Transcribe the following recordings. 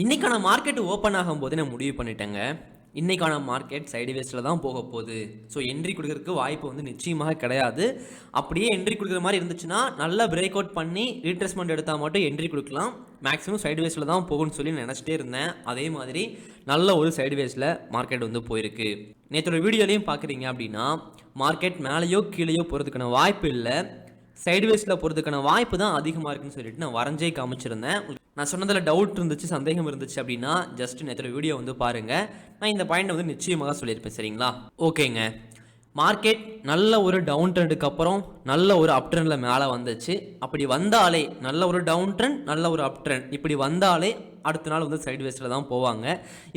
இன்றைக்கான market open ஆகும்போது நான் முடிவு பண்ணிட்டேங்க. இன்றைக்கான மார்க்கெட் சைடுவேஸில் தான் போக போகுது. ஸோ என்ட்ரி கொடுக்கறதுக்கு வாய்ப்பு வந்து நிச்சயமாக கிடையாது. அப்படியே என்ட்ரி கொடுக்குற மாதிரி இருந்துச்சுன்னா நல்லா பிரேக் அவுட் பண்ணி ரீட்ரெஸ்மெண்ட் எடுத்தால் மட்டும் என்ட்ரி கொடுக்கலாம். மேக்ஸிமம் சைடுவேஸில் தான் போகும்னு சொல்லி நினச்சிட்டே இருந்தேன். அதே மாதிரி நல்ல ஒரு சைடுவேஸில் மார்க்கெட் வந்து போயிருக்கு. நேற்றோட வீடியோலையும் பார்க்குறீங்க அப்படின்னா மார்க்கெட் மேலேயோ கீழேயோ போகிறதுக்கான வாய்ப்பு இல்லை. சைட்வேஸில் போகிறதுக்கான வாய்ப்பு தான் அதிகமாக இருக்குன்னு சொல்லிட்டு நான் வரைஞ்சே காமிச்சிருந்தேன். நான் சொன்னதில் டவுட் இருந்துச்சு சந்தேகம் இருந்துச்சு அப்படின்னா ஜஸ்ட் நேற்று வீடியோ வந்து பாருங்கள் நான் இந்த பாயிண்ட் வந்து நிச்சயமாக சொல்லியிருப்பேன் சரிங்களா? ஓகேங்க மார்க்கெட் நல்ல ஒரு டவுன் ட்ரெண்டுக்கு அப்புறம் நல்ல ஒரு அப் ட்ரெண்டில் மேலே வந்துச்சு. அப்படி வந்தாலே நல்ல ஒரு டவுன் ட்ரெண்ட் நல்ல ஒரு அப் ட்ரெண்ட் இப்படி வந்தாலே அடுத்த நாள் வந்து சைடு வேஸ்டில் தான் போவாங்க.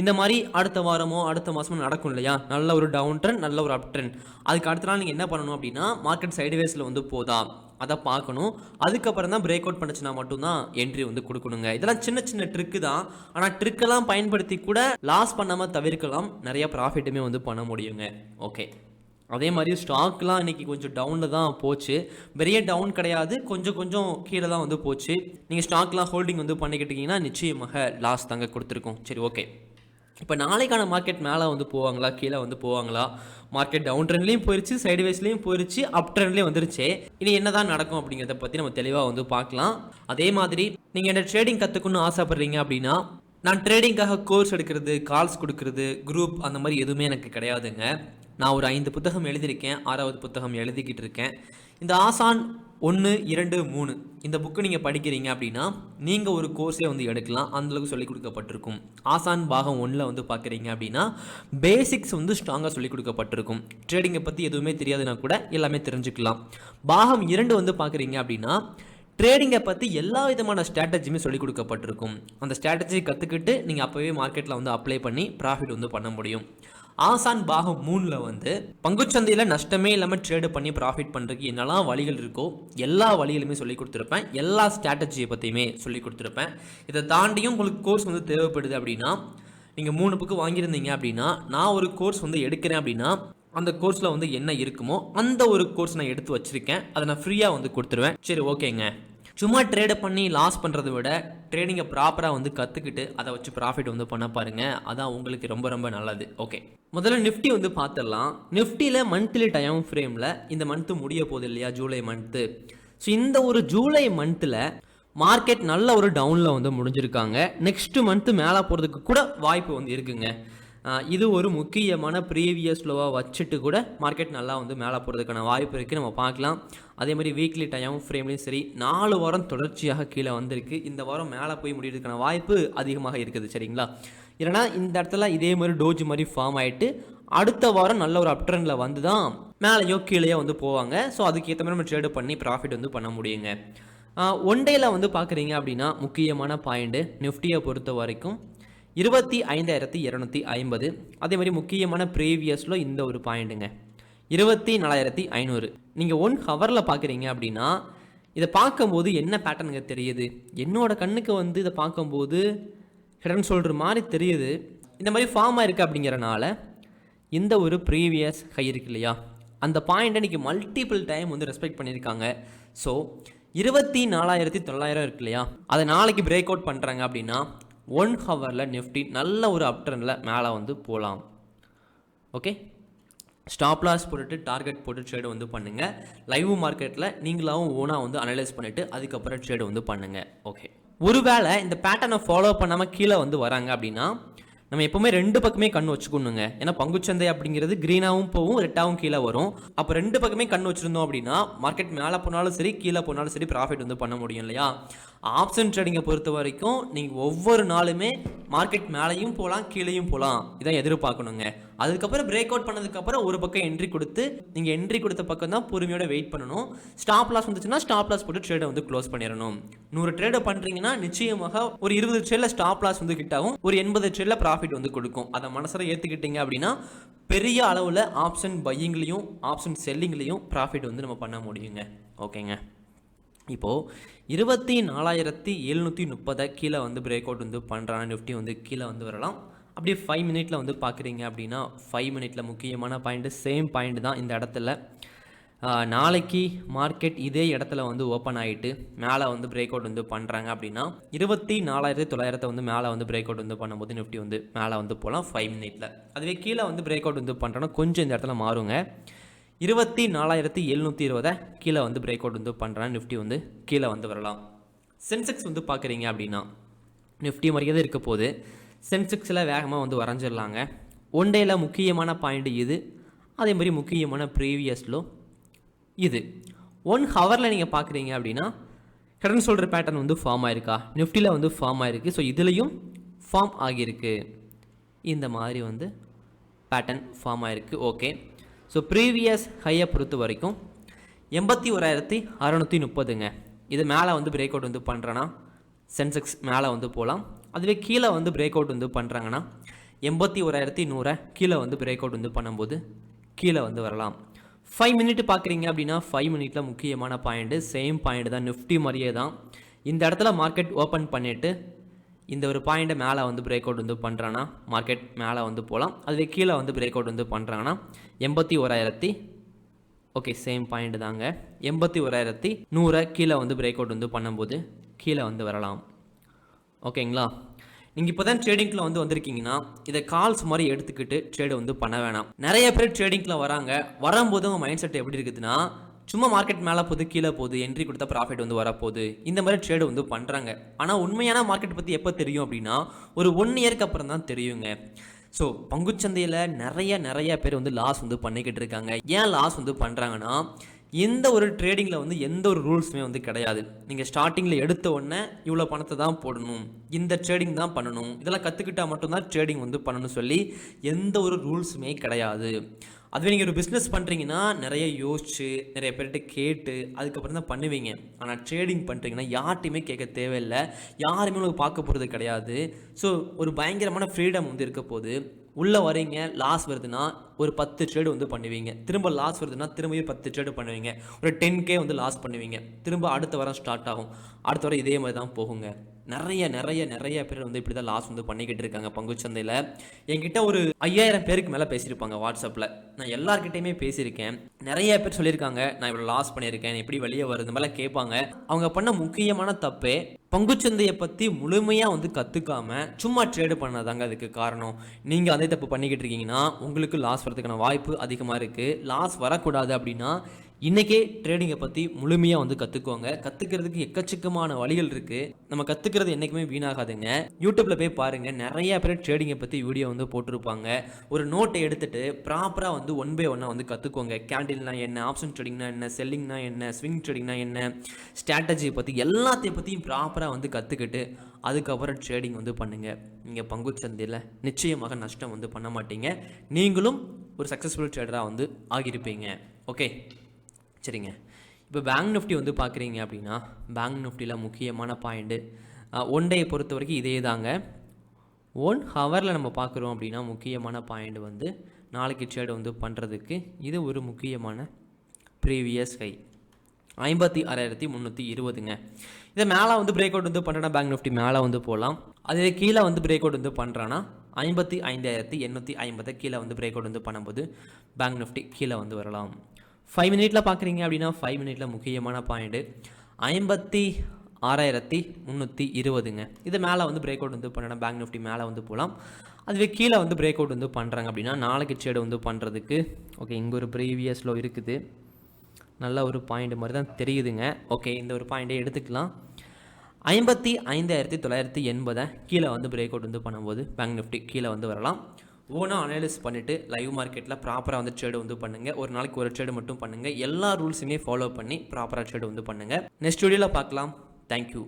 இந்த மாதிரி அடுத்த வாரமோ அடுத்த மாதமோ நடக்கும் இல்லையா? நல்ல ஒரு டவுன் ட்ரெண்ட் நல்ல ஒரு அப் ட்ரெண்ட் அதுக்கு அடுத்த நாள் நீங்கள் என்ன பண்ணணும் அப்படின்னா மார்க்கெட் சைடு வேஸில் வந்து போதா. அதை பார்க்கணும் அதுக்கப்புறம் தான் பிரேக் அவுட் பண்ணுச்சுன்னா மட்டும்தான் என்ட்ரி வந்து கொடுக்கணுங்க. இதெல்லாம் சின்ன சின்ன ட்ரிக்கு தான். ஆனால் ட்ரிக்கெல்லாம் பயன்படுத்தி கூட லாஸ் பண்ணாமல் தவிர்க்கலாம். நிறைய ப்ராஃபிட்டுமே வந்து பண்ண முடியுங்க. ஓகே அதே மாதிரி ஸ்டாக்லாம் இன்றைக்கி கொஞ்சம் டவுனில் தான் போச்சு. பெரிய டவுன் கிடையாது. கொஞ்சம் கொஞ்சம் கீழே தான் வந்து போச்சு. நீங்கள் ஸ்டாக்லாம் ஹோல்டிங் வந்து பண்ணிக்கிட்டீங்கன்னா நிச்சயமாக லாஸ் தாங்க கொடுத்துருக்கோம். சரி ஓகே இப்போ நாளைக்கான மார்க்கெட் மேலே வந்து போவாங்களா? கீழே வந்து போவாங்களா? மார்க்கெட் டவுன் ட்ரெண்ட்லேயும் போயிருச்சு சைடுவேஸ்லேயும் போயிருச்சு அப் ட்ரெண்ட்லேயும் வந்துருச்சு. இனி என்னதான் நடக்கும் அப்படிங்கிறத பற்றி நம்ம தெளிவாக வந்து பார்க்கலாம். அதே மாதிரி நீங்கள் என்ன ட்ரேடிங் கற்றுக்கணும்னு ஆசைப்பட்றீங்க அப்படின்னா நான் ட்ரேடிங்காக கோர்ஸ் எடுக்கிறது கால்ஸ் கொடுக்கறது குரூப் அந்த மாதிரி எதுவுமே எனக்கு கிடையாதுங்க. நான் ஒரு ஐந்து புத்தகம் எழுதியிருக்கேன் ஆறாவது புத்தகம் எழுதிக்கிட்டு இருக்கேன். இந்த ஆசான் ஒன்று இரண்டு மூணு. இந்த புக்கு நீங்கள் படிக்கிறீங்க அப்படின்னா நீங்கள் ஒரு கோர்ஸே வந்து எடுக்கலாம். அந்தளவுக்கு சொல்லிக் கொடுக்கப்பட்டிருக்கும். ஆசான் பாகம் ஒன்றில் வந்து பார்க்குறீங்க அப்படின்னா பேசிக்ஸ் வந்து ஸ்ட்ராங்காக சொல்லிக் கொடுக்கப்பட்டிருக்கும். ட்ரேடிங்கை பற்றி எதுவுமே தெரியாதுன்னா கூட எல்லாமே தெரிஞ்சுக்கலாம். பாகம் இரண்டு வந்து பார்க்குறீங்க அப்படின்னா ட்ரேடிங்கை பற்றி எல்லா விதமான ஸ்ட்ராட்டஜியுமே சொல்லிக் கொடுக்கப்பட்டிருக்கும். அந்த ஸ்ட்ராட்டஜி கற்றுக்கிட்டு நீங்கள் அப்போவே மார்க்கெட்டில் வந்து அப்ளை பண்ணி ப்ராஃபிட் வந்து பண்ண முடியும். ஆசான் பாகம் மூணில் வந்து பங்குச்சந்தையில் நஷ்டமே இல்லாமல் ட்ரேடு பண்ணி ப்ராஃபிட் பண்ணுறதுக்கு என்னெல்லாம் வழிகள் இருக்கோ எல்லா வழிகளுமே சொல்லி கொடுத்துருப்பேன். எல்லா ஸ்ட்ராட்டஜியை பற்றியுமே சொல்லி கொடுத்துருப்பேன். இதை தாண்டியும் உங்களுக்கு கோர்ஸ் வந்து தேவைப்படுது அப்படின்னா நீங்கள் மூணு புக்கு வாங்கியிருந்தீங்க அப்படின்னா நான் ஒரு கோர்ஸ் வந்து எடுக்கிறேன் அப்படின்னா அந்த கோர்ஸில் வந்து என்ன இருக்குமோ அந்த ஒரு கோர்ஸ் நான் எடுத்து வச்சுருக்கேன். அதை நான் ஃப்ரீயாக வந்து கொடுத்துருவேன். சரி ஓகேங்க. சும்மா ட்ரேடை பண்ணி லாஸ் பண்ணுறதை விட ட்ரேடிங்கை ப்ராப்பராக வந்து கற்றுக்கிட்டு அதை வச்சு ப்ராஃபிட் வந்து பண்ண பாருங்கள் அதான் உங்களுக்கு ரொம்ப ரொம்ப நல்லது. ஓகே முதல்ல நிஃப்டி வந்து பார்த்துடலாம். நிஃப்டியில் மந்த்லி டைம் ஃப்ரேமில் இந்த மந்த்து முடிய போகுது இல்லையா? ஜூலை மந்த்து ஸோ இந்த ஒரு ஜூலை மந்த்தில் மார்க்கெட் நல்ல ஒரு டவுனில் வந்து முடிஞ்சிருக்காங்க. நெக்ஸ்ட் மந்த்து மேலே போகிறதுக்கு கூட வாய்ப்பு வந்து இருக்குங்க. இது ஒரு முக்கியமான ப்ரீவியஸ் லோவாக வச்சுட்டு கூட மார்க்கெட் நல்லா வந்து மேலே போகிறதுக்கான வாய்ப்பு இருக்குது நம்ம பார்க்கலாம். அதே மாதிரி வீக்லி டைம் ஃப்ரேம்லேயும் சரி நாலு வாரம் தொடர்ச்சியாக கீழே வந்திருக்கு. இந்த வாரம் மேலே போய் முடியறதுக்கான வாய்ப்பு அதிகமாக இருக்குது சரிங்களா? இல்லைனா இந்த இடத்துல இதே மாதிரி டோஜ் மாதிரி ஃபார்ம் ஆகிட்டு அடுத்த வாரம் நல்ல ஒரு அப்ட்ரெண்டில் வந்து தான் மேலேயோ கீழேயோ வந்து போவாங்க. ஸோ அதுக்கேற்ற மாதிரி நம்ம ட்ரேடு பண்ணி ப்ராஃபிட் வந்து பண்ண முடியுங்க. ஒன் டேயில் வந்து பார்க்குறீங்க அப்படின்னா முக்கியமான பாயிண்ட்டு நிஃப்டியை பொறுத்த வரைக்கும் இருபத்தி ஐந்தாயிரத்தி இரநூத்தி ஐம்பது. அதே மாதிரி முக்கியமான ப்ரீவியஸில் இந்த ஒரு பாயிண்ட்டுங்க இருபத்தி நாலாயிரத்தி ஐநூறு. நீங்கள் ஒன் ஹவரில் பார்க்குறீங்க அப்படின்னா இதை பார்க்கும்போது என்ன பேட்டர்னுங்க தெரியுது? என்னோட கண்ணுக்கு வந்து இதை பார்க்கும்போது ஹெடன் சொல்கிற மாதிரி தெரியுது. இந்த மாதிரி ஃபார்ம் ஆயிருக்கு அப்படிங்கிறனால இந்த ஒரு ப்ரீவியஸ் ஹை இருக்கு இல்லையா? அந்த பாயிண்ட்டை இன்றைக்கி மல்டிபிள் டைம் வந்து ரெஸ்பெக்ட் பண்ணியிருக்காங்க. ஸோ இருபத்தி நாலாயிரத்தி தொள்ளாயிரம் இருக்கு இல்லையா? அதை நாளைக்கு பிரேக் அவுட் பண்ணுறாங்க அப்படின்னா ஒன் ஹவரில் நிஃப்டி நல்ல ஒரு அப்ட்ரனில் மேலே வந்து போகலாம் ஓகே ஸ்டாப் லாஸ் போட்டுட்டு டார்கெட் போட்டு ட்ரேடு வந்து பண்ணுங்கள் லைவ் மார்க்கெட்டில் நீங்களாகவும் ஓனாக வந்து அனலைஸ் பண்ணிவிட்டு அதுக்கப்புறம் ட்ரேடு வந்து பண்ணுங்கள் ஓகே ஒருவேளை இந்த பேட்டர்னை ஃபாலோ பண்ணாமல் கீழே வந்து வராங்க அப்படின்னா நம்ம எப்போவுமே ரெண்டு பக்கமே கண் வச்சுக்கணுங்க. ஏன்னா பங்குச்சந்தை அப்படிங்கிறது க்ரீனாகவும் போகும் ரெட்டாகவும் கீழே வரும். அப்போ ரெண்டு பக்கமே கண் வச்சுருந்தோம் அப்படின்னா மார்க்கெட் மேலே போனாலும் சரி கீழே போனாலும் சரி ப்ராஃபிட் வந்து பண்ண முடியும் இல்லையா? ஆப்ஷன் ட்ரேடிங்கை பொறுத்த வரைக்கும் நீங்கள் ஒவ்வொரு நாளுமே மார்க்கெட் மேலேயும் போகலாம் கீழேயும் போகலாம் இதான் எதிர்பார்க்கணுங்க. அதுக்கப்புறம் பிரேக் அவுட் பண்ணதுக்கப்புறம் ஒரு பக்கம் என்ட்ரி கொடுத்து நீங்கள் என்ட்ரி கொடுத்த பக்கம் தான் பொறுமையோட வெயிட் பண்ணணும். ஸ்டாப் லாஸ் வந்துச்சுன்னா ஸ்டாப் லாஸ் போட்டு ட்ரேடை வந்து க்ளோஸ் பண்ணிடணும். நூறு ட்ரேடை பண்ணுறீங்கன்னா நிச்சயமாக ஒரு இருபது ட்ரேடில் ஸ்டாப் லாஸ் வந்து கிட்டாகும் ஒரு எண்பது ட்ரேடில் ப்ராஃபிட் வந்து கொடுக்கும். அதை மனசில் ஏற்றுக்கிட்டீங்க அப்படின்னா பெரிய அளவில் ஆப்ஷன் பையிங்லேயும் ஆப்ஷன் செல்லிங்லேயும் ப்ராஃபிட் வந்து நம்ம பண்ண முடியுங்க. ஓகேங்க இப்போது இருபத்தி நாலாயிரத்தி எழுநூற்றி முப்பதை கீழே வந்து பிரேக் அவுட் வந்து பண்ணுறாங்க நிஃப்டி வந்து கீழே வந்து வரலாம். அப்படியே ஃபைவ் மினிட்ல வந்து பார்க்குறீங்க அப்படின்னா ஃபைவ் மினிட்ல முக்கியமான பாயிண்ட்டு சேம் பாயிண்ட் தான் இந்த இடத்துல. நாளைக்கு மார்க்கெட் இதே இடத்துல வந்து ஓப்பன் ஆகிட்டு மேலே வந்து பிரேக் அவுட் வந்து பண்ணுறாங்க அப்படின்னா இருபத்தி நாலாயிரத்தி தொள்ளாயிரத்தை வந்து மேலே வந்து பிரேக் அவுட் வந்து பண்ணும்போது நிஃப்டி வந்து மேலே வந்து போகலாம் ஃபைவ் மினிட்ல அதுவே கீழே வந்து பிரேக் அவுட் வந்து பண்ணுறோன்னா கொஞ்சம் இந்த இடத்துல மாறுங்க. இருபத்தி நாலாயிரத்தி எழுநூற்றி இருபதை கீழே வந்து பிரேக் அவுட் வந்து பண்ணுறேன் நிஃப்டி வந்து கீழே வந்து வரலாம். சென்செக்ஸ் வந்து பார்க்குறீங்க அப்படின்னா நிஃப்டி மாதிரியே தான் இருக்க போது சென்செக்ஸில் வேகமாக வந்து வரைஞ்சிடலாங்க. ஒன் டேயில் முக்கியமான பாயிண்ட் இது. அதே மாதிரி முக்கியமான ப்ரீவியஸ்லோ இது. ஒன் ஹவரில் நீங்கள் பார்க்குறீங்க அப்படின்னா கடன் சொல்கிற பேட்டர்ன் வந்து ஃபார்ம் ஆயிருக்கா? நிஃப்டியில் வந்து ஃபார்ம் ஆயிருக்கு. ஸோ இதுலேயும் ஃபார்ம் ஆகியிருக்கு. இந்த மாதிரி வந்து பேட்டர்ன் ஃபார்ம் ஆயிருக்கு. ஓகே ஸோ ப்ரீவியஸ் ஹையை பொறுத்த வரைக்கும் எண்பத்தி ஓராயிரத்தி அறநூற்றி முப்பதுங்க. இது மேலே வந்து பிரேக் அவுட் வந்து பண்ணுறேன்னா சென்செக்ஸ் மேலே வந்து போகலாம் அதுவே கீழே வந்து பிரேக் அவுட் வந்து பண்ணுறாங்கன்னா எண்பத்தி ஓராயிரத்தி நூறை கீழே வந்து பிரேக் அவுட் வந்து பண்ணும்போது கீழே வந்து வரலாம். ஃபைவ் மினிட் பார்க்குறீங்க அப்படின்னா ஃபைவ் மினிட்ல முக்கியமான பாயிண்ட்டு சேம் பாயிண்ட் தான். நிஃப்டி மாதிரியே தான். இந்த இடத்துல மார்க்கெட் ஓப்பன் பண்ணிவிட்டு இந்த ஒரு பாயிண்ட்டை மேலே வந்து பிரேக் அவுட் வந்து பண்ணுறாங்கன்னா மார்க்கெட் மேலே வந்து போகலாம் அதுவே கீழே வந்து பிரேக் அவுட் வந்து பண்ணுறாங்கன்னா எண்பத்தி ஓராயிரத்தி ஓகே சேம் பாயிண்ட் தாங்க. எண்பத்தி ஓராயிரத்தி நூறை கீழே வந்து பிரேக் அவுட் வந்து பண்ணும்போது கீழே வந்து வரலாம். ஓகேங்களா? நீங்கள் இப்போ தான் ட்ரேடிங்கில் வந்து வந்திருக்கீங்கன்னா இதை கால்ஸ் மாதிரி எடுத்துக்கிட்டு ட்ரேடு வந்து பண்ண வேணாம். நிறைய பேர் ட்ரேடிங்கில் வராங்க. வரும்போது உங்கள் மைண்ட் செட் எப்படி இருக்குதுன்னா சும்மா மார்க்கெட் மேலே போகுது கீழே போகுது என்ட்ரி கொடுத்தா ப்ராஃபிட் வந்து வரப்போகுது. இந்த மாதிரி ட்ரேடு வந்து பண்ணுறாங்க ஆனால் உண்மையான மார்க்கெட் பற்றி எப்போ தெரியும் அப்படின்னா ஒரு ஒன் இயர்க்கு அப்புறம் தான் தெரியுங்க. ஸோ பங்குச்சந்தையில் நிறைய நிறைய பேர் வந்து லாஸ் வந்து பண்ணிக்கிட்டு இருக்காங்க. ஏன் லாஸ் வந்து பண்ணுறாங்கன்னா எந்த ஒரு ட்ரேடிங்கில் வந்து எந்த ஒரு ரூல்ஸுமே வந்து கிடையாது. நீங்கள் ஸ்டார்டிங்கில் எடுத்த உடனே இவ்வளோ பணத்தை தான் போடணும். இந்த ட்ரேடிங் தான் பண்ணணும். இதெல்லாம் கற்றுக்கிட்டா மட்டும்தான் ட்ரேடிங் வந்து பண்ணணும்னு சொல்லி எந்த ஒரு ரூல்ஸுமே கிடையாது. அதுவே நீங்கள் ஒரு பிஸ்னஸ் பண்ணுறீங்கன்னா நிறைய யோசிச்சு நிறைய பேர்கிட்ட கேட்டு அதுக்கப்புறம் தான் பண்ணுவீங்க. ஆனால் ட்ரேடிங் பண்ணுறீங்கன்னா யார்ட்டையுமே கேட்க தேவையில்லை. யாருமே உங்களுக்கு பார்க்க போகிறது கிடையாது. ஸோ ஒரு பயங்கரமான ஃப்ரீடம் வந்து இருக்க போது உள்ளே வரீங்க லாஸ் வருதுன்னா ஒரு பத்து ட்ரேடு வந்து பண்ணுவீங்க. திரும்ப லாஸ் வருதுன்னா திரும்பியும் பத்து ட்ரேடு பண்ணுவீங்க. ஒரு டென் கே வந்து லாஸ் பண்ணுவீங்க. திரும்ப அடுத்த வாரம் ஸ்டார்ட் ஆகும். அடுத்த வாரம் இதே மாதிரி தான் போகுங்க. நிறைய நிறைய நிறைய பேர் வந்து இப்படி தான் லாஸ் வந்து பண்ணிக்கிட்டு இருக்காங்க பங்குச்சந்தையில். என்கிட்ட ஒரு ஐயாயிரம் பேருக்கு மேலே பேசியிருப்பாங்க வாட்ஸ்அப்பில் நான் எல்லாருக்கிட்டையுமே பேசியிருக்கேன். நிறைய பேர் சொல்லியிருக்காங்க நான் இவ்வளோ லாஸ் பண்ணியிருக்கேன். எப்படி வெளியே வருது மேலே கேட்பாங்க. அவங்க பண்ண முக்கியமான தப்பே பங்குச்சந்தையை பற்றி முழுமையாக வந்து கற்றுக்காம சும்மா ட்ரேடு பண்ணதாங்க அதுக்கு காரணம். நீங்கள் அதே தப்பு பண்ணிக்கிட்டு இருக்கீங்கன்னா உங்களுக்கு லாஸ் வரதுக்கான வாய்ப்பு அதிகமாக இருக்குது லாஸ் வரக்கூடாது அப்படின்னா இன்றைக்கே ட்ரேடிங்கை பற்றி முழுமையாக வந்து கற்றுக்கோங்க கற்றுக்கிறதுக்கு எக்கச்சக்கமான வழிகள் இருக்குது நம்ம கற்றுக்கிறது என்றைக்குமே வீணாகாதுங்க. யூடியூப்பில் போய் பாருங்கள் நிறைய பேர் ட்ரேடிங்கை பற்றி வீடியோ வந்து போட்டிருப்பாங்க. ஒரு நோட்டை எடுத்துகிட்டு ப்ராப்பராக வந்து ஒன் பை ஒன்னாக வந்து கற்றுக்கோங்க கேண்டில்னா என்ன ஆப்ஷன் ட்ரேடிங்னா என்ன செல்லிங்னா என்ன ஸ்விங் ட்ரேடிங்னா என்ன ஸ்ட்ராட்டஜியை பற்றி எல்லாத்தையும் பற்றியும் ப்ராப்பராக வந்து கற்றுக்கிட்டு அதுக்கப்புறம் ட்ரேடிங் வந்து பண்ணுங்கள் நீங்கள் பங்கு சந்தையில் நிச்சயமாக நஷ்டம் வந்து பண்ண மாட்டீங்க. நீங்களும் ஒரு சக்ஸஸ்ஃபுல் ட்ரேடராக வந்து ஆகியிருப்பீங்க. ஓகே சரிங்க இப்போ பேங்க் நிஃப்டி வந்து பார்க்குறீங்க அப்படின்னா பேங்க் நிஃப்டியில் முக்கியமான பாயிண்ட்டு ஒன் டே பொறுத்த வரைக்கும் இதே தாங்க. ஒன் ஹவரில் நம்ம பார்க்குறோம் அப்படின்னா முக்கியமான பாயிண்ட் வந்து நாளைக்கு ட்ரேடு வந்து பண்ணுறதுக்கு இது ஒரு முக்கியமான ப்ரீவியஸ் ஹை ஐம்பத்தி ஆறாயிரத்தி முந்நூற்றி இருபதுங்க. இதை மேலே வந்து பிரேக் அவுட் வந்து பண்ணுறேன்னா பேங்க் நிஃப்டி மேலே வந்து போகலாம் அதே கீழே வந்து பிரேக் அவுட் வந்து பண்ணுறான்னா ஐம்பத்தி ஐந்தாயிரத்தி எண்ணூற்றி ஐம்பதை கீழே வந்து பிரேக் அவுட் வந்து பண்ணும்போது பேங்க் நிஃப்டி கீழே வந்து வரலாம். ஃபைவ் மினிட்ல பார்க்குறீங்க அப்படின்னா ஃபைவ் மினிட்ல முக்கியமான பாயிண்ட்டு ஐம்பத்தி ஆறாயிரத்தி முந்நூற்றி இருபதுங்க. இது மேலே வந்து பிரேக் அவுட் வந்து பண்ணணும். பேங்க் நிஃப்டி மேலே வந்து போகலாம் அதுவே கீழே வந்து பிரேக் அவுட் வந்து பண்ணுறாங்க அப்படின்னா நாளைக்கு ட்ரேடு வந்து பண்ணுறதுக்கு ஓகே இங்கே ஒரு ப்ரீவியஸ்லோ இருக்குது. நல்ல ஒரு பாயிண்ட் மாதிரி தான் தெரியுதுங்க. ஓகே இந்த ஒரு பாயிண்ட்டே எடுத்துக்கலாம். ஐம்பத்தி ஐந்தாயிரத்தி தொள்ளாயிரத்தி எண்பதை கீழே வந்து பிரேக் அவுட் வந்து பண்ணும்போது பேங்க் நிஃப்டி கீழே வந்து வரலாம். ஓனாக அனலைஸ் பண்ணிவிட்டு லைவ் மார்க்கெட்டில் ப்ராப்பராக வந்து ட்ரேடு வந்து பண்ணுங்கள் ஒரு நாளைக்கு ஒரு ட்ரேடு மட்டும் பண்ணுங்கள் எல்லா ரூல்ஸுமே ஃபாலோ பண்ணி ப்ராப்பராக ட்ரேடு வந்து பண்ணுங்கள் நெக்ஸ்ட் வீடியோவில் பார்க்கலாம். தேங்க்யூ